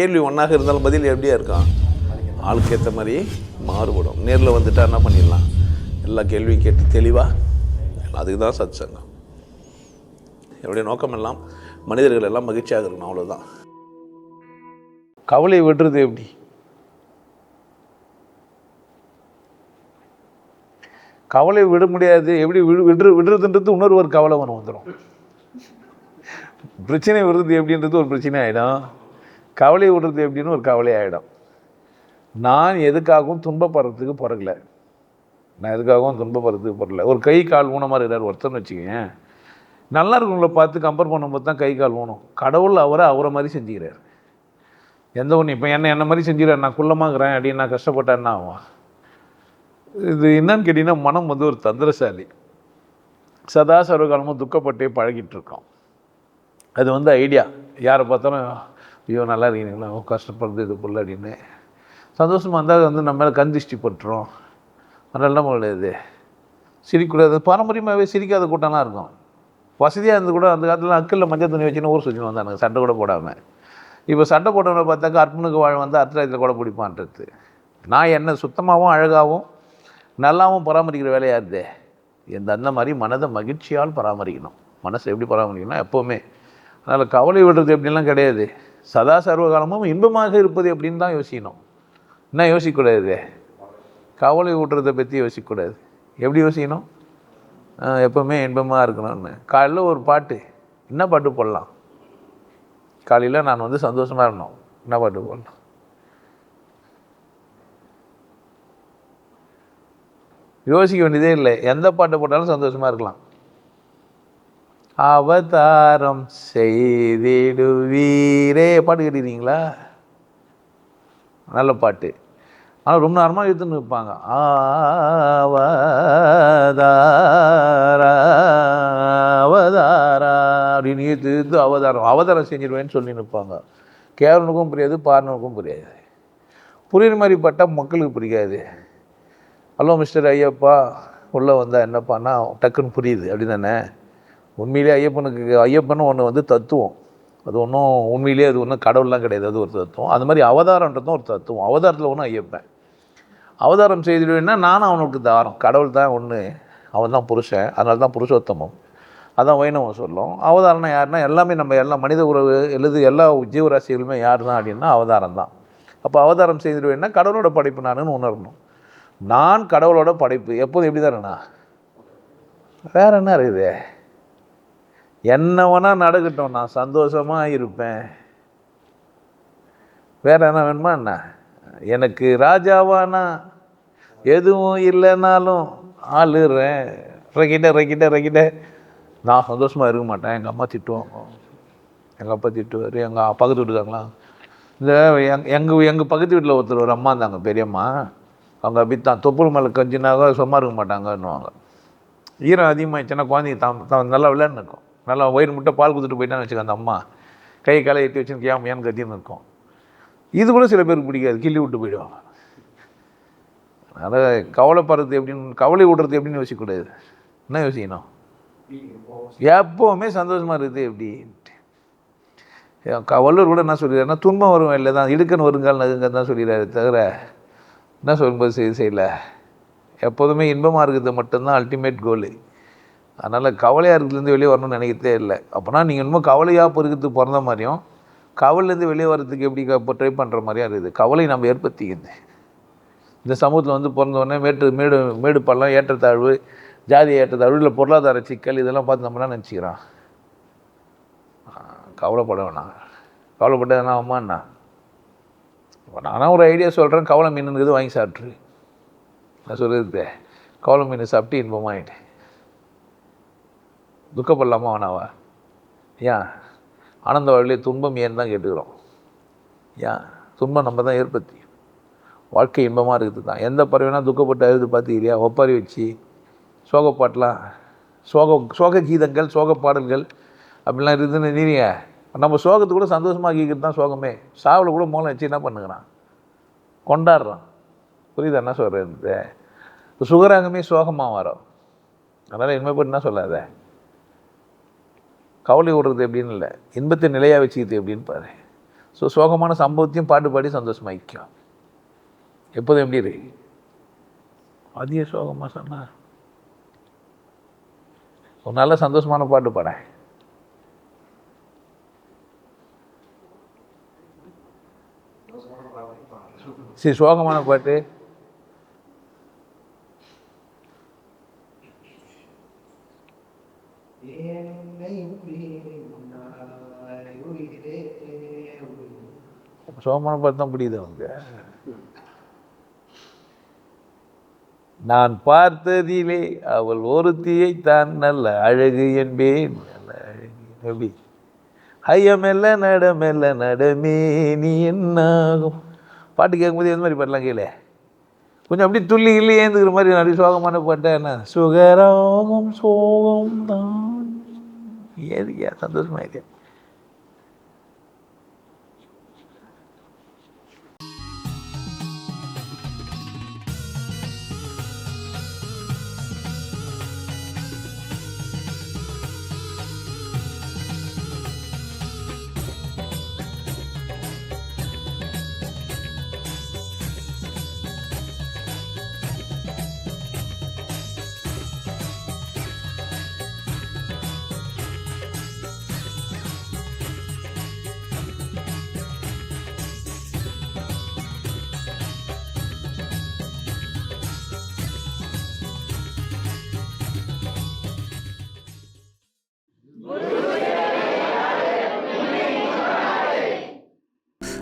கேள்வி ஒன்றாக இருந்தாலும் பதில் எப்படியா இருக்கான் ஆளுக்கு ஏற்ற மாதிரி மாறுபடும். நேரில் வந்துட்டா என்ன பண்ணிடலாம்? எல்லா கேள்வியும் கேட்டு தெளிவாக அதுக்கு தான் சத் சங்கம் என்னுடைய நோக்கம் எல்லாம் மனிதர்கள் எல்லாம் மகிழ்ச்சியாக இருக்கணும் அவ்வளோதான் கவலை விடுறது எப்படி? கவலை விட முடியாது. எப்படி விடு விடுற விடுறதுன்றது இன்னொரு ஒரு கவலை ஒன்று வந்துடும் பிரச்சனை விடுறது எப்படின்றது ஒரு பிரச்சனை ஆகிடும் கவலை விடுறது எப்படின்னு ஒரு கவலை ஆகிடும் நான் எதுக்காகவும் துன்பப்படுறதுக்கு பிறக்கல. நான் எதுக்காகவும் துன்பப்படுறதுக்கு பிறக்கல. ஒரு கை கால் ஊன மாதிரி இருக்கிறார் ஒருத்தர்னு வச்சுக்கேன் நல்லா இருக்கவங்களை பார்த்து கம்பேர் பண்ணும்போது தான் கை கால் ஊனும் கடவுள் அவரை அவரை மாதிரி செஞ்சுக்கிறார். எந்த ஒன்று இப்போ என்ன என்ன மாதிரி செஞ்சுக்கிறார்? நான் குள்ளமாகறேன் அப்படின்னு நான் கஷ்டப்பட்டேன் என்ன ஆகும் இது என்னன்னு கேட்டிங்கன்னா மனம் வந்து ஒரு தந்திரசாலி. சதா சர்வகாலமும் துக்கப்பட்டே பழகிட்டு இருக்கோம். அது வந்து ஐடியா யாரை பார்த்தாலும் ஐயோ நல்லா இருக்கீங்களா ஓ, கஷ்டப்படுறது இது புள்ள அப்படின்னு. சந்தோஷமாக இருந்தால் வந்து நம்ம மேலே கந்திஷ்டி பட்டுரும். அதனால என்ன முடியாது சிரிக்கக்கூடாது பாரம்பரியமாகவே சிரிக்காத கூட்டம்லாம் இருக்கும். வசதியாக இருந்து கூட அந்த காலத்தில் அக்கில் மஞ்சள் துணி வச்சுன்னு ஊர் சுற்றி வந்தானுங்க. சண்டை கூட போடாமல் இப்போ சண்டை போட்டவனை பார்த்தாக்கா அற்பனுக்கு வாழ் வந்து அர்த்தராயத்தில் கூட பிடிப்பான்றது. நான் என்ன சுத்தமாகவும் அழகாகவும் நல்லாவும் பராமரிக்கிற வேலையாக இருந்தே எந்த அந்த மாதிரி மனதை மகிழ்ச்சியால் பராமரிக்கணும். மனசை எப்படி பராமரிக்கணும் எப்போவுமே. அதனால் கவலை விடுறது எப்படிலாம் கிடையாது. சதா சர்வகாலமும் இன்பமாக இருப்பது எப்படின்னு தான் யோசிக்கணும். என்ன யோசிக்கக்கூடாது? கவலை ஊட்டுறதை பற்றி யோசிக்கக்கூடாது. எப்படி யோசிக்கணும்? எப்போவுமே எப்பவுமே இன்பமாக இருக்கணும்னு. காலையில் ஒரு பாட்டு என்ன பாட்டு போடலாம்? காலையில் நான் வந்து சந்தோஷமாக இருந்தோம். என்ன பாட்டு போடலாம்? யோசிக்க வேண்டியதே இல்லை. எந்த பாட்டு போட்டாலும் சந்தோஷமாக இருக்கலாம். அவதாரம் செய்திடுவீரே. பாட்டு கேட்டுக்கிறீங்களா நல்ல பாட்டு. ஆனால் ரொம்ப நேரமாக எடுத்துன்னு இருப்பாங்க. ஆவதாரா அவதாரா அப்படின்னு இழுத்து அவதாரம் அவதாரம் செஞ்சிருவேன்னு சொல்லி நிற்பாங்க கேரனுக்கும் புரியாது பார்னனுக்கும் புரியாது. புரியுற மாதிரி பட்டால் மக்களுக்கு புரியாது. ஹலோ மிஸ்டர் ஐயப்பா உள்ளே வந்தால் என்னப்பான்னா டக்குன்னு புரியுது. அப்படி தானே உண்மையிலே ஐயப்பனுக்கு ஐயப்பன் ஒன்று வந்து தத்துவம். அது ஒன்றும் உண்மையிலேயே அது ஒன்றும் கடவுள்லாம் கிடையாது அது ஒரு தத்துவம். அது மாதிரி அவதாரன்றதும் ஒரு தத்துவம். அவதாரத்தில் ஒன்றும் ஐயப்பன். அவதாரம் செய்திடுவேன்னா நானும் அவனுக்கு தாரம். கடவுள் தான் ஒன்று அவன் தான் புருஷன் அதனால தான் புருஷோத்தமம். அதான் வைணவம் சொல்லும். அவதாரம்னா யாருன்னா எல்லாமே நம்ம எல்லா மனித உறவு எழுது எல்லா ஜீவராசிகளுமே யார் தான் அப்படின்னா அவதாரம் தான். அப்போ அவதாரம் செய்திடுவேன்னா கடவுளோட படைப்பு நானுன்னு உணரணும். நான் கடவுளோட படைப்பு. எப்போதும் எப்படி தானேண்ணா வேற என்ன இருக்குது? என்ன வேணால் நடக்கட்டும் நான் சந்தோஷமாக இருப்பேன். வேற என்ன வேணுமா என்ன? எனக்கு ராஜாவானா? எதுவும் இல்லைனாலும் ஆளுறேன். ரக்கிட்ட ரக்கிட்ட ரக்கிட்ட நான் சந்தோஷமாக இருக்க மாட்டேன். எங்கள் அம்மா திட்டுவாங்க. எங்கள் அப்பா திட்டுவார். எங்கள் பக்கத்து வீட்டுக்காங்களா இந்த எங் எங்கள் எங்கள் பக்கத்து வீட்டில் ஒருத்தர் ஒரு அம்மா இருந்தாங்க பெரியம்மா. அவங்க அப்படித்தான். தொப்புள் மேலே கஞ்சினாக சும்மா இருக்க மாட்டாங்கன்னுவாங்க. ஈரம் அதிகமாகிடுச்சுன்னா குழந்தைங்க தான் தான் நல்லா விளையாண்டுருக்கும் நல்லா வயிறு முட்டை பால் கொடுத்துட்டு போயிட்டான்னு வச்சுக்கோங்க அந்த அம்மா. கை காலை எட்டி வச்சுன்னு ஏன் ஏன் கத்தின்னு இருக்கும். இது கூட சில பேருக்கு பிடிக்காது. கிள்ளி விட்டு போயிடுவாங்க. அதனால் கவலைப்படுறது எப்படின்னு கவலை விடுறது எப்படின்னு யோசிக்கக்கூடாது. என்ன யோசிக்கணும்? எப்போவுமே சந்தோஷமாக இருக்குது எப்படின்ட்டு வள்ளுவர் கூட என்ன சொல்லிடுறாருன்னா துன்பம் வரும் இல்லை தான் இடுக்கன் வருங்கால் நகுங்க தான் சொல்லிடுறாரு தவிர என்ன சொல்லும்போது செய்ய செய்யல? எப்போதுமே இன்பமாக இருக்கிறது மட்டும்தான் அல்டிமேட் கோலு அதனால் கவலையாக இருக்கிறதுலேருந்து வெளியே வரணும்னு நினைக்கிறதே இல்லை. அப்போனா நீங்கள் இன்னும் கவலையாக பொறுக்கிறதுக்கு பிறந்த மாதிரியும் கவலையிலேருந்து வெளியே வர்றதுக்கு எப்படி இப்போ ட்ரை பண்ணுற மாதிரியா இருக்குது. கவலை நம்ம ஏற்படுத்திக்கிறது. இந்த சமூகத்தில் வந்து பிறந்தவொடனே மேட்டு மேடு மேடு பள்ளம் ஏற்றத்தாழ்வு ஜாதி ஏற்றத்தாழ்வு இல்லை பொருளாதார சிக்கல் இதெல்லாம் பார்த்து நம்ம என்ன நினச்சிக்கிறோம் கவலைப்பட வேணாம். கவலைப்பட்ட என்ன அம்மாண்ணா என்ன? நானும் ஒரு ஐடியா சொல்கிறேன் கவலை மீன் இருக்குது வாங்கி சாப்பிட்ரு நான் சொல்லியிருக்கேன் கவலை மீன் சாப்பிட்டு இன்பமாகிட்டேன் துக்கப்படலாமா வேணாவா ஏன் ஆனந்த வாழ்விலே துன்பம் ஏன் தான் கேட்டுக்கிறோம்? ஏன் துன்பம் நம்ம தான் ஏற்படுத்தி. வாழ்க்கை இன்பமாக இருக்குது தான். எந்த பறவைனா துக்கப்பட்டு அழுது பார்த்துக்கிறியா? ஒப்பாரி வச்சு. சோகப்பாட்டெலாம் சோக சோக கீதங்கள் சோக பாடல்கள் அப்படிலாம் இருக்குதுன்னு நீங்க நம்ம சோகத்தை கூட சந்தோஷமாக்கிக்கிறது தான் சோகமே. சாவில் கூட மூலம் வச்சு என்ன பண்ணுங்கிறான் கொண்டாடுறான். புரியுதா என்ன சொல்கிறது சுகராகமே சோகமாக வரும். அதனால் இனிமேல் என்ன சொல்லாத? கவலை விடுறது எப்படின்னு இல்லை. இன்பத்தை நிலையாக வச்சுக்கிறது எப்படின்னு பாரு. ஸோ சோகமான சம்பவத்தையும் பாட்டு பாடி சந்தோஷமாயிக்கலாம் எப்போதும் எப்படி இருக்கு அதிக சோகமாக சொன்னா. ஒரு நல்ல சந்தோஷமான பாட்டு பாட. சரி சோகமான பாட்டு. சோமான பாட்டு தான் பிடிக்குது அவங்க. நான் பார்த்ததிலே அவள் ஒருத்தியை தான் நல்ல அழகு என்பேன். நல்ல அழகு ஐய மெல்ல நட மெல்ல நடமே நீ என்னாகும்? பாட்டு கேட்கும்போது எந்த மாதிரி பாட்டெலாம் கேளு? கொஞ்சம் அப்படியே துள்ளி கிள்ளி ஏந்துக்கிற மாதிரி நிறைய சோகமான பாட்டா என்ன? சுகராமம் சோகம் தான். ஏதுக்கியா சந்தோஷமாக இருக்கேன்?